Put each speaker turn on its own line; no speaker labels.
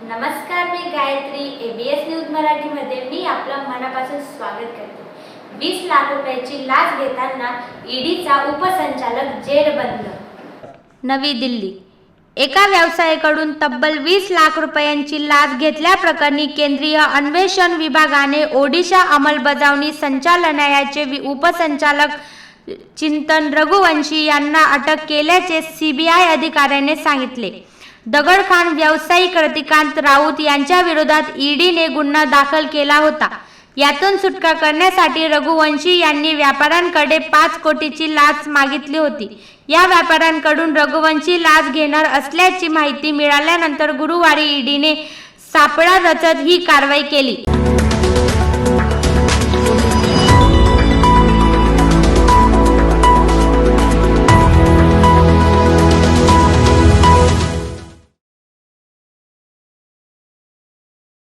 मी Gayatri ABS news मराठीमध्ये. मी आपलं मनापासून स्वागत करते. वीस लाख रुपयाची लाच घेताना ईडीचा उपसंचालक जेरबंद नवी दिल्ली. एका व्यवसायाकडून तब्बल वीस लाख रुपयांची लाच घेतल्याप्रकरणी केंद्रीय अन्वेषण विभागाने ओडिशा अंमलबजावणी संचालनालयाचे वि- उपसंचालक चिंतन रघुवंशी यांना अटक केल्याचे सीबीआय अधिकाऱ्याने सांगितले. दगडखान व्यावसायिक रतिकांत राऊत यांच्या विरोधात ईडीने गुन्हा दाखल केला होता. यातून सुटका करण्यासाठी रघुवंशी यांनी व्यापाऱ्यांकडे पाच कोटीची लाच मागितली होती. या व्यापाऱ्यांकडून रघुवंशी लाच घेणार असल्याची माहिती मिळाल्यानंतर गुरुवारी ईडीने सापळा रचत ही कारवाई केली.